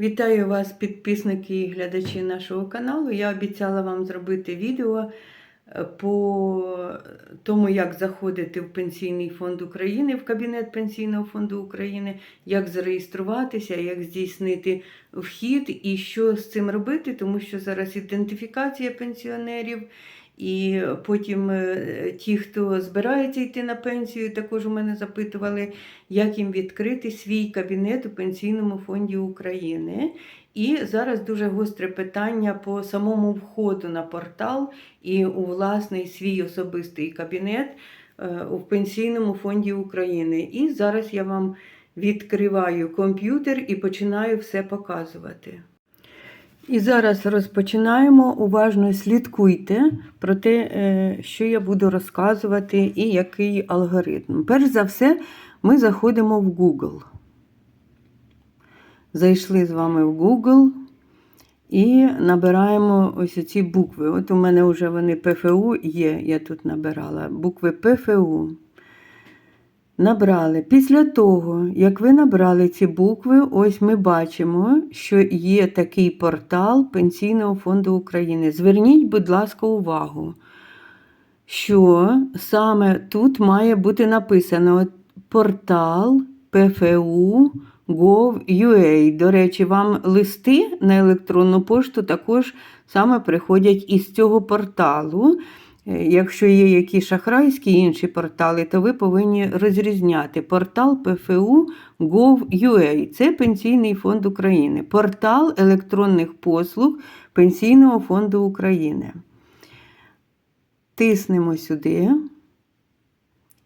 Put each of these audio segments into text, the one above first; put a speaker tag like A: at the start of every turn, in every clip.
A: Вітаю вас, підписники і глядачі нашого каналу. Я обіцяла вам зробити відео е, по тому, як заходити в Пенсійний фонд України, в кабінет Пенсійного фонду України, як зареєструватися, як здійснити вхід і що з цим робити, тому що зараз ідентифікація пенсіонерів. І потім е, ті, хто збирається йти на пенсію, також у мене запитували, як їм відкрити свій кабінет у Пенсійному фонді України. І зараз дуже гостре питання по самому входу на портал і у власний свій особистий кабінет е, у Пенсійному фонді України. І зараз я вам відкриваю комп'ютер і починаю все показувати. І зараз розпочинаємо. Уважно слідкуйте про те, е, що я буду розказувати і який алгоритм. Перш за все, ми заходимо в Google. Зайшли з вами в Google і набираємо ось ці букви. От у мене вже вони ПФУ є, я тут набирала. Букви ПФУ. Набрали. Після того, як ви набрали ці букви, ось ми бачимо, що є такий портал Пенсійного фонду України. Зверніть, будь ласка, увагу, що саме тут має бути написано портал ПФУ Gov.ua. До речі, вам листи на електронну пошту також саме приходять із цього порталу. Якщо є якісь шахрайські інші портали, то ви повинні розрізняти портал ПФУ Gov.ua. Це Пенсійний фонд України, портал електронних послуг Пенсійного фонду України. Тиснемо сюди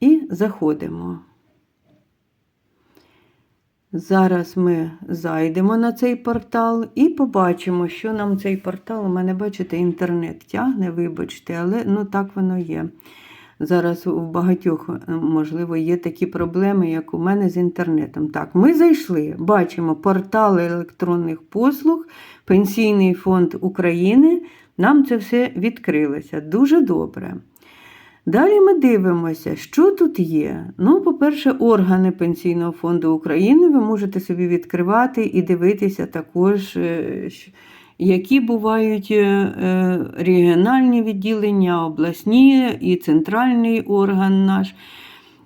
A: і заходимо. Зараз ми зайдемо на цей портал і побачимо, що нам цей портал. У мене, бачите, інтернет тягне, вибачте, але ну так воно є. Зараз у багатьох, можливо, є такі проблеми, як у мене з інтернетом. Так, ми зайшли, бачимо портал електронних послуг, Пенсійний фонд України. Нам це все відкрилося. Дуже добре. Далі ми дивимося, що тут є. Ну, по-перше, органи Пенсійного фонду України ви можете собі відкривати і дивитися також, е, які бувають е, е, регіональні відділення, обласні і центральний орган наш.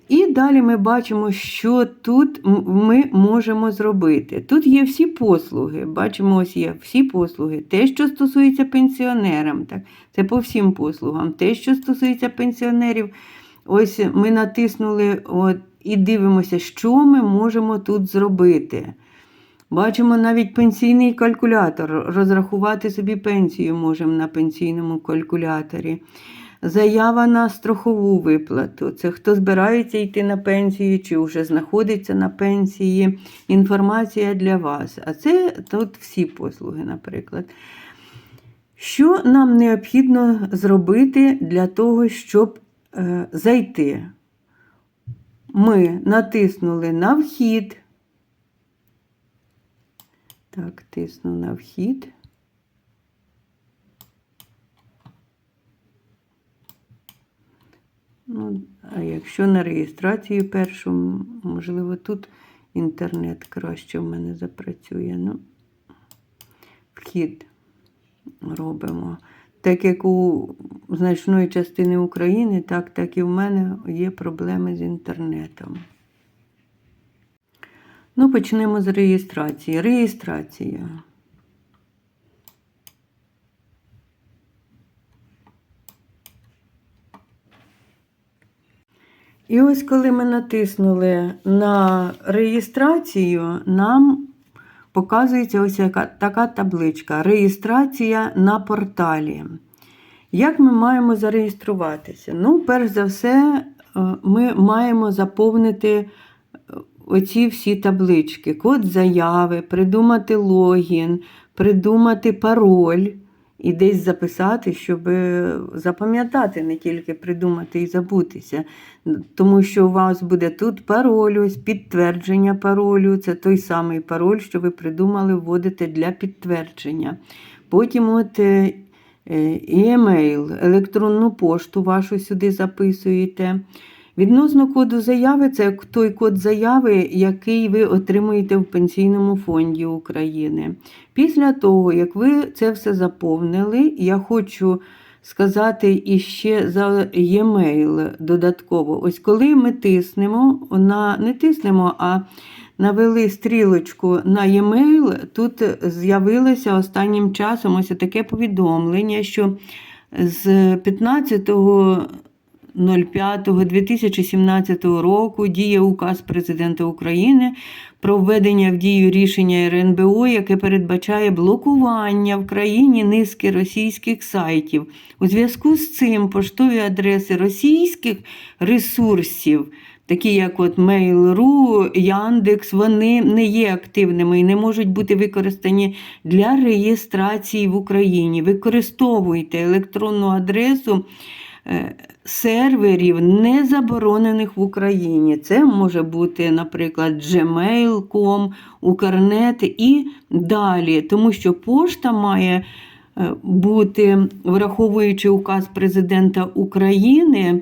A: І далі ми бачимо, що тут ми можемо зробити. Тут є всі послуги. Бачимо, ось є всі послуги. Те, що стосується пенсіонерам, так, це по всім послугам. Те, що стосується пенсіонерів, ось ми натиснули от, і дивимося, що ми можемо тут зробити. Бачимо навіть пенсійний калькулятор. Розрахувати собі пенсію можемо на пенсійному калькуляторі. Заява на страхову виплату. Це хто збирається йти на пенсію чи вже знаходиться на пенсії. Інформація для вас. А це тут всі послуги, наприклад. Що нам необхідно зробити для того, щоб е, зайти? Ми натиснули на вхід. Так, тисну на вхід. Ну, а якщо на реєстрацію першу, можливо, тут інтернет краще в мене запрацює. Ну, вхід робимо. Так як у значної частини України, так, так і в мене є проблеми з інтернетом. Ну, почнемо з реєстрації. Реєстрація. І ось коли ми натиснули на реєстрацію, нам показується ось яка, така табличка Реєстрація на порталі. Як ми маємо зареєструватися? Ну, перш за все, е, ми маємо заповнити е, оці всі таблички: код заяви, придумати логін, придумати пароль. І десь записати, щоб запам'ятати, не тільки придумати і забутися. Тому що у вас буде тут пароль, ось підтвердження паролю. Це той самий пароль, що ви придумали вводити для підтвердження. Потім от е, е, емейл, електронну пошту вашу сюди записуєте. Відносно коду заяви, це той код заяви, який ви отримуєте в Пенсійному фонді України. Після того, як ви це все заповнили, я хочу сказати іще за e-mail додатково. Ось коли ми тиснемо, на, не тиснемо, а навели стрілочку на e-mail, тут з'явилося останнім часом ось таке повідомлення, що з 15 05.2017 року діє указ президента України про введення в дію рішення РНБО, яке передбачає блокування в країні низки російських сайтів. У зв'язку з цим поштові адреси російських ресурсів. Такі як от Mail.ru, Яндекс, вони не є активними і не можуть бути використані для реєстрації в Україні. Використовуйте електронну адресу серверів, не заборонених в Україні. Це може бути, наприклад, gmail.com, Укрнет і далі, тому що пошта має е, бути, враховуючи указ президента України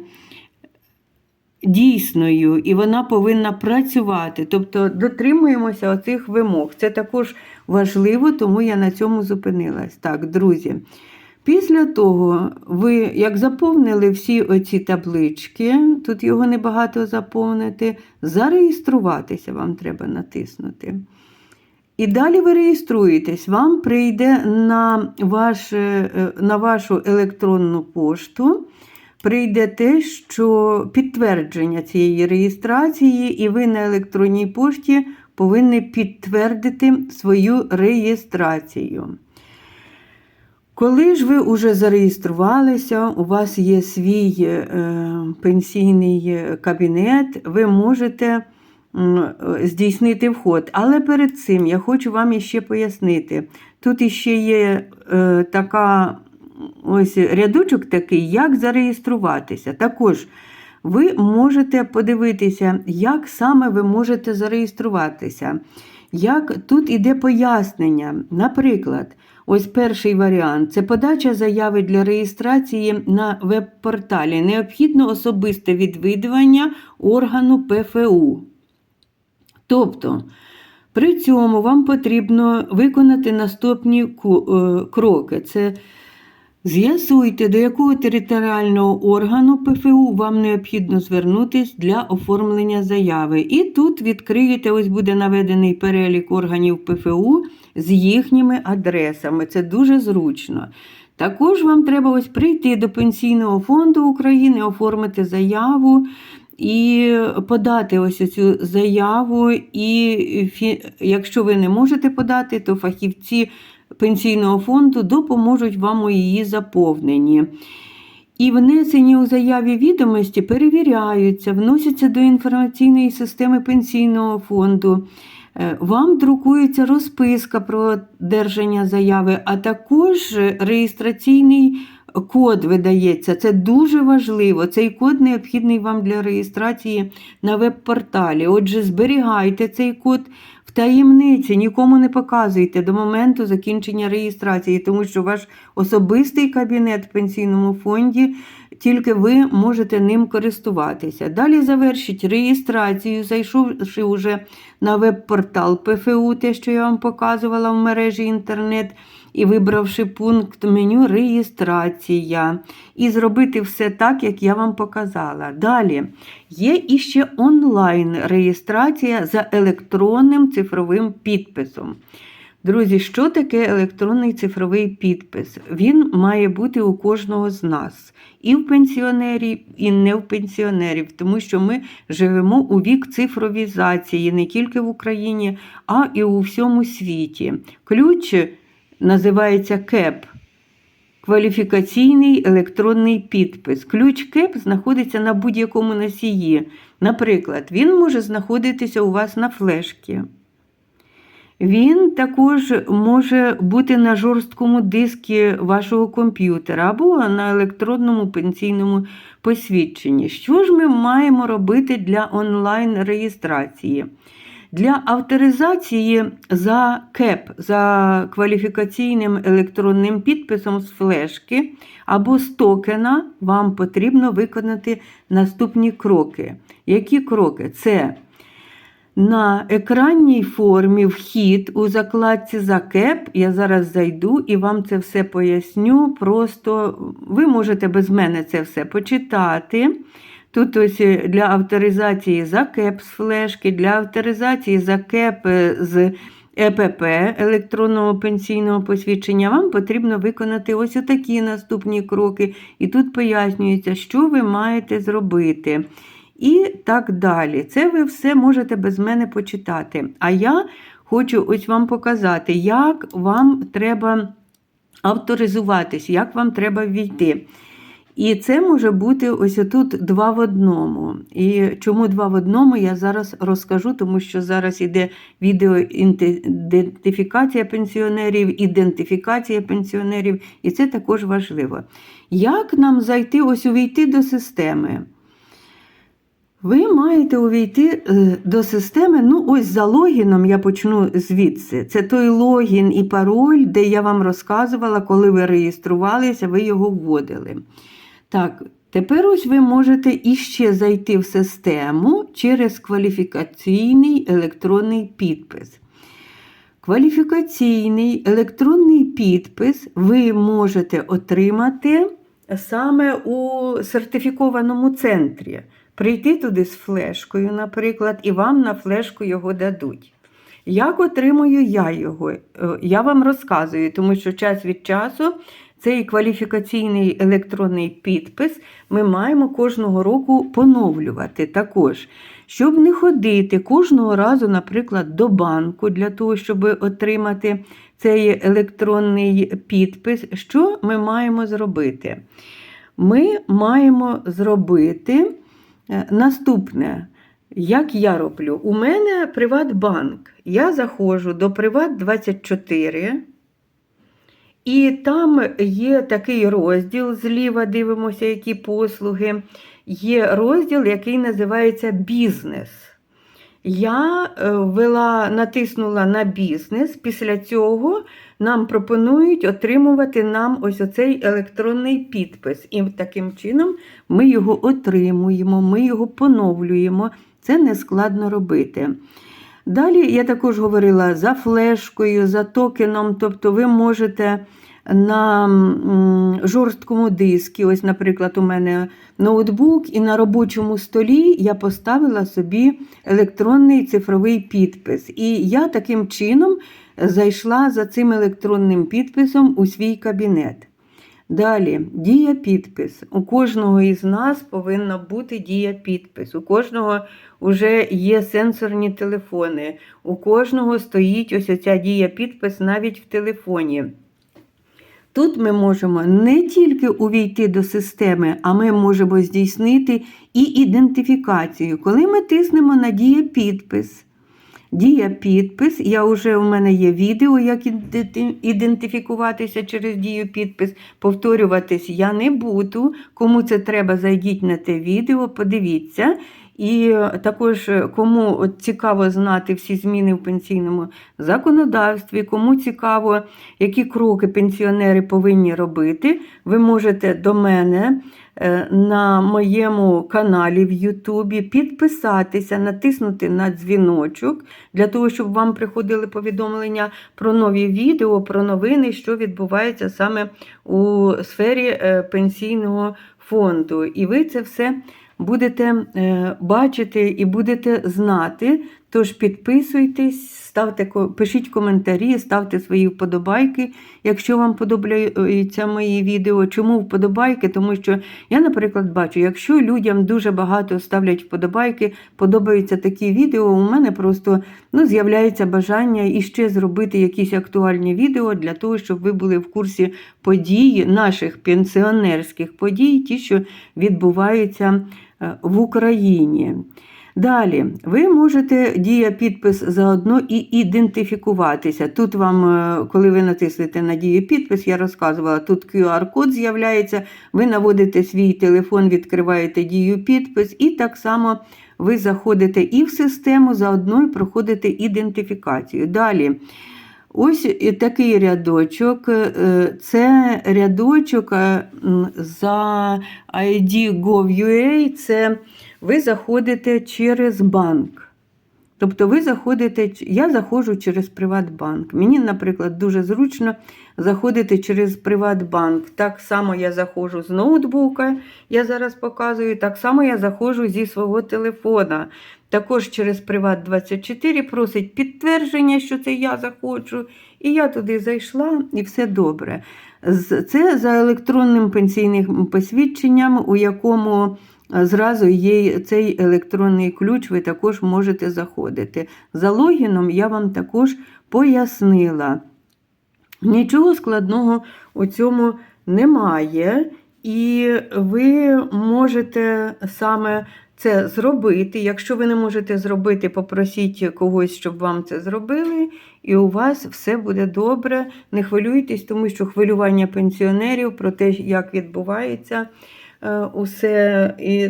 A: дійсною, і вона повинна працювати. Тобто дотримуємося оцих вимог. Це також важливо, тому я на цьому зупинилась. Так, друзі. Після того, ви, як заповнили всі оці таблички, тут його небагато заповнити, зареєструватися вам треба натиснути. І далі ви реєструєтесь, вам прийде на, ваш, е, на вашу електронну пошту прийде те, що підтвердження цієї реєстрації, і ви на електронній пошті повинні підтвердити свою реєстрацію. Коли ж ви вже зареєструвалися, у вас є свій е, пенсійний кабінет, ви можете здійснити вход. Але перед цим я хочу вам іще пояснити. Тут іще є е, така ось рядочок такий, як зареєструватися. Також ви можете подивитися, як саме ви можете зареєструватися. Як тут іде пояснення. Наприклад, ось перший варіант це подача заяви для реєстрації на веб-порталі. Необхідно особисте відвідування органу ПФУ. Тобто, при цьому вам потрібно виконати наступні е, кроки. Це З'ясуйте, до якого територіального органу ПФУ вам необхідно звернутися для оформлення заяви. І тут відкриєте, ось буде наведений перелік органів ПФУ з їхніми адресами. Це дуже зручно. Також вам треба ось прийти до Пенсійного фонду України, оформити заяву. І подати ось цю заяву, і якщо ви не можете подати, то фахівці пенсійного фонду допоможуть вам у її заповненні. І внесені у заяві відомості перевіряються, вносяться до інформаційної системи пенсійного фонду. Е, вам друкується розписка про держання заяви, а також реєстраційний код видається. Це дуже важливо. Цей код необхідний вам для реєстрації на веб-порталі. Отже, зберігайте цей код таємниці, нікому не показуйте до моменту закінчення реєстрації, тому що ваш особистий кабінет в пенсійному фонді. Тільки ви можете ним користуватися. Далі завершіть реєстрацію, зайшовши вже на веб-портал ПФУ, те, що я вам показувала в мережі інтернет і вибравши пункт меню реєстрація. І зробити все так, як я вам показала. Далі є іще онлайн-реєстрація за електронним цифровим підписом. Друзі, що таке електронний цифровий підпис? Він має бути у кожного з нас, і в пенсіонерів, і не в пенсіонерів, тому що ми живемо у вік цифровізації не тільки в Україні, а і у всьому світі. Ключ називається КЕП. Кваліфікаційний електронний підпис. Ключ КЕП знаходиться на будь-якому носії. Наприклад, він може знаходитися у вас на флешці. Він також може бути на жорсткому дискі вашого комп'ютера або на електронному пенсійному посвідченні. Що ж ми маємо робити для онлайн-реєстрації? Для авторизації за КЕП, за кваліфікаційним електронним підписом з флешки або з токена вам потрібно виконати наступні кроки. Які кроки? Це на екранній формі вхід у закладці за КЕП. Я зараз зайду і вам це все поясню. Просто ви можете без мене це все почитати. Тут ось е, для авторизації за КЕП з флешки, для авторизації за КЕП е, з ЕПП електронного пенсійного посвідчення, вам потрібно виконати ось такі наступні кроки. І тут пояснюється, що ви маєте зробити. І так далі. Це ви все можете без мене почитати. А я хочу ось вам показати, як вам треба авторизуватись, як вам треба ввійти. І це може бути ось тут два в одному. І чому два в одному, я зараз розкажу, тому що зараз іде відеоідентифікація пенсіонерів, ідентифікація пенсіонерів, і це також важливо. Як нам зайти, ось увійти до системи? Ви маєте увійти е, до системи, ну ось за логіном я почну звідси. Це той логін і пароль, де я вам розказувала, коли ви реєструвалися, ви його вводили. Так, тепер ось ви можете іще зайти в систему через кваліфікаційний електронний підпис. Кваліфікаційний електронний підпис ви можете отримати саме у сертифікованому центрі. Прийти туди з флешкою, наприклад, і вам на флешку його дадуть. Як отримую я його? Е, Я вам розказую, тому що час від часу цей кваліфікаційний електронний підпис ми маємо кожного року поновлювати також. Щоб не ходити кожного разу, наприклад, до банку для того, щоб отримати цей електронний підпис, що ми маємо зробити? Ми маємо зробити е, наступне. Як я роблю? У мене Приватбанк. Я заходжу до Приват24. І там є такий розділ, зліва дивимося, які послуги. Є розділ, який називається бізнес. Я е, ввела, натиснула на бізнес. Після цього нам пропонують отримувати нам ось оцей електронний підпис. І таким чином ми його отримуємо, ми його поновлюємо. Це не складно робити. Далі я також говорила за флешкою, за токеном, тобто ви можете на жорсткому дискі, ось, наприклад, у мене ноутбук, і на робочому столі я поставила собі електронний цифровий підпис. І я таким чином зайшла за цим електронним підписом у свій кабінет. Далі, дія підпис. У кожного із нас повинна бути дія підпис. У кожного вже є сенсорні телефони. У кожного стоїть ось оця дія підпис навіть в телефоні. Тут ми можемо не тільки увійти до системи, а ми можемо здійснити і ідентифікацію. Коли ми тиснемо на дія підпис, Дія підпис. Я вже у мене є відео, як ідентифікуватися через дію підпис. Повторюватись я не буду. Кому це треба, зайдіть на те відео, подивіться. І е, також, е, кому цікаво знати всі зміни в пенсійному законодавстві, кому цікаво, які кроки пенсіонери повинні робити, ви можете до мене е, на моєму каналі в Ютубі підписатися, натиснути на дзвіночок для того, щоб вам приходили повідомлення про нові відео, про новини, що відбувається саме у сфері пенсійного фонду. І ви це все будете е, бачити і будете знати. Тож підписуйтесь, ставте, пишіть коментарі, ставте свої вподобайки, якщо вам подобаються мої відео. Чому вподобайки? Тому що я, наприклад, бачу, якщо людям дуже багато ставлять вподобайки, подобаються такі відео, у мене просто ну, з'являється бажання іще зробити якісь актуальні відео для того, щоб ви були в курсі подій, наших пенсіонерських подій, ті, що відбуваються в Україні. Далі, ви можете дія підпис заодно і ідентифікуватися. Тут вам, е, коли ви натиснете на дію підпис, я розказувала, тут QR-код з'являється, ви наводите свій телефон, відкриваєте дію підпис, і так само ви заходите і в систему, заодно і проходите ідентифікацію. Далі. Ось такий рядочок. е, Це рядочок е, за ID Gov.ua, це ви заходите через банк. Тобто ви заходите, я заходжу через Приватбанк. Мені, наприклад, дуже зручно заходити через Приватбанк. Так само я заходжу з ноутбука, я зараз показую, так само я заходжу зі свого телефона. Також через Приват24 просить підтвердження, що це я заходжу. І я туди зайшла, і все добре. Це за електронним пенсійним посвідченням, у якому зразу є цей електронний ключ, ви також можете заходити. За логіном я вам також пояснила. Нічого складного у цьому немає, і ви можете саме це зробити. Якщо ви не можете зробити, попросіть когось, щоб вам це зробили, і у вас все буде добре. Не хвилюйтесь, тому що хвилювання пенсіонерів про те, як відбувається усе, і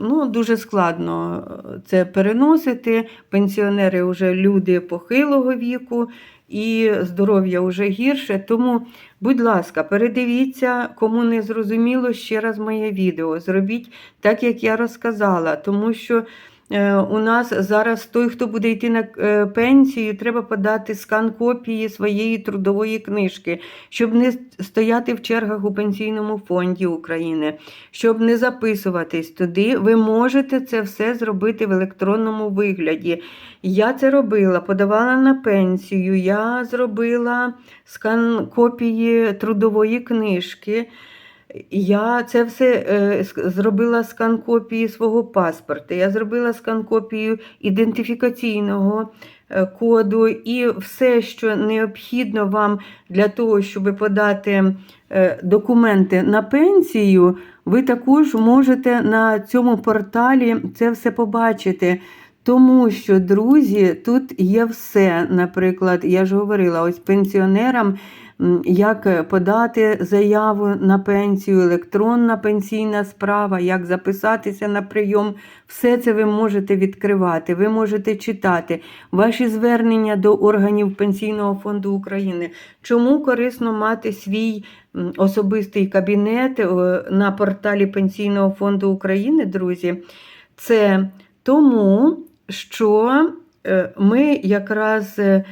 A: ну, дуже складно це переносити. Пенсіонери вже люди похилого віку. І здоров'я вже гірше. Тому, будь ласка, передивіться, кому не зрозуміло ще раз моє відео. Зробіть так, як я розказала, тому що е, у нас зараз той, хто буде йти на е, пенсію, треба подати скан копії своєї трудової книжки, щоб не стояти в чергах у пенсійному фонді України, щоб не записуватись туди. Ви можете це все зробити в електронному вигляді. Я це робила, подавала на пенсію, я зробила скан копії трудової книжки. Я це все е, зробила скан копії свого паспорта, я зробила скан копію ідентифікаційного е, коду і все, що необхідно вам для того, щоб подати е, документи на пенсію, ви також можете на цьому порталі це все побачити. Тому що, друзі, тут є все. Наприклад, я ж говорила, ось пенсіонерам, як подати заяву на пенсію, електронна пенсійна справа, як записатися на прийом. Все це ви можете відкривати, ви можете читати. Ваші звернення до органів Пенсійного фонду України. Чому корисно мати свій особистий кабінет е, на порталі Пенсійного фонду України, друзі? Це тому, що е, ми якраз е,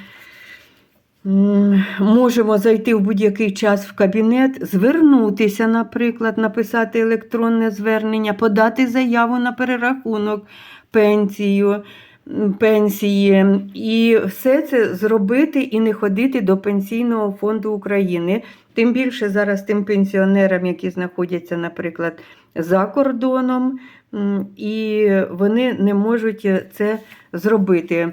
A: можемо зайти в будь-який час в кабінет, звернутися, наприклад, написати електронне звернення, подати заяву на перерахунок пенсію, пенсії, і все це зробити і не ходити до Пенсійного фонду України. Тим більше зараз тим пенсіонерам, які знаходяться, наприклад, за кордоном, і вони не можуть це зробити.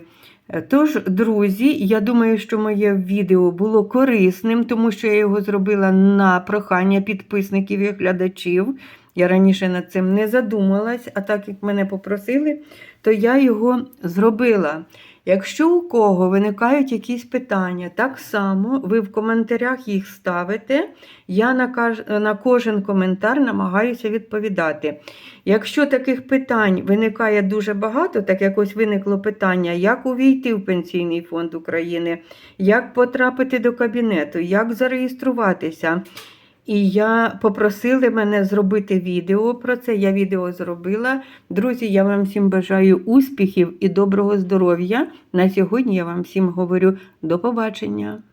A: Тож, друзі, я думаю, що моє відео було корисним, тому що я його зробила на прохання підписників і глядачів. Я раніше над цим не задумалась, а так як мене попросили, то я його зробила. Якщо у кого виникають якісь питання, так само ви в коментарях їх ставите. Я на, кожен коментар намагаюся відповідати. Якщо таких питань виникає дуже багато, так як ось виникло питання, як увійти в Пенсійний фонд України, як потрапити до кабінету, як зареєструватися. І я попросили мене зробити відео про це. Я відео зробила. Друзі, я вам всім бажаю успіхів і доброго здоров'я. На сьогодні я вам всім говорю до побачення.